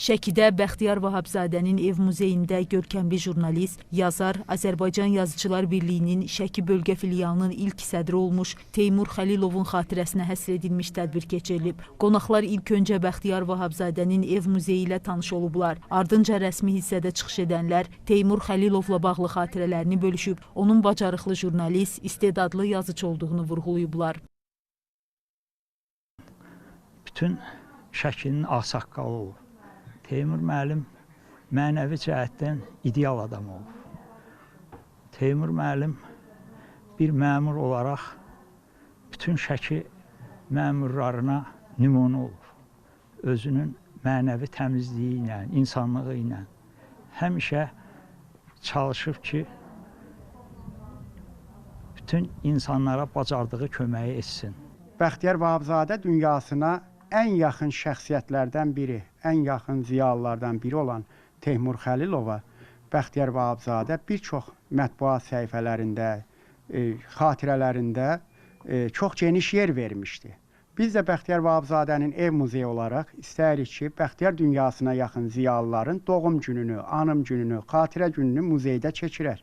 Şəkidə Bəxtiyar Vahabzadənin ev muzeyində görkəmli jurnalist, yazar, Azərbaycan Yazıçılar Birliyinin Şəki bölgə filialının ilk sədri olmuş Teymur Xəlilovun xatirəsinə həsr edilmiş tədbir keçirilib. Qonaqlar ilk öncə Bəxtiyar Vahabzadənin ev muzeyi ilə tanış olublar. Ardınca rəsmi hissədə çıxış edənlər Teymur Xəlilovla bağlı xatirələrini bölüşüb, onun bacarıqlı jurnalist, istedadlı yazıcı olduğunu vurğulayıblar. bütün Şəkinin ağsaqqalı olub. Teymur müəllim mənəvi cəhətdən ideal adam olub. Teymur müəllim bir məmur olaraq bütün Şəki məmurlarına nümunə olub. Özünün mənəvi təmizliyi ilə, insanlığı ilə həmişə çalışıb ki, bütün insanlara bacardığı köməyi etsin. Bəxtiyar Vahabzadə dünyasına ən yaxın şəxsiyyətlərdən biri, ən yaxın ziyalılardan biri olan Teymur Xəlilova Bəxtiyar Vahabzadə bir çox mətbuat səhifələrində, e, xatirələrində e, çox geniş yer vermişdi. Biz də Bəxtiyar Vahabzadənin ev muzeyi olaraq istəyirik ki, Bəxtiyar dünyasına yaxın ziyalıların doğum gününü, anım gününü, xatirə gününü muzeydə keçirək.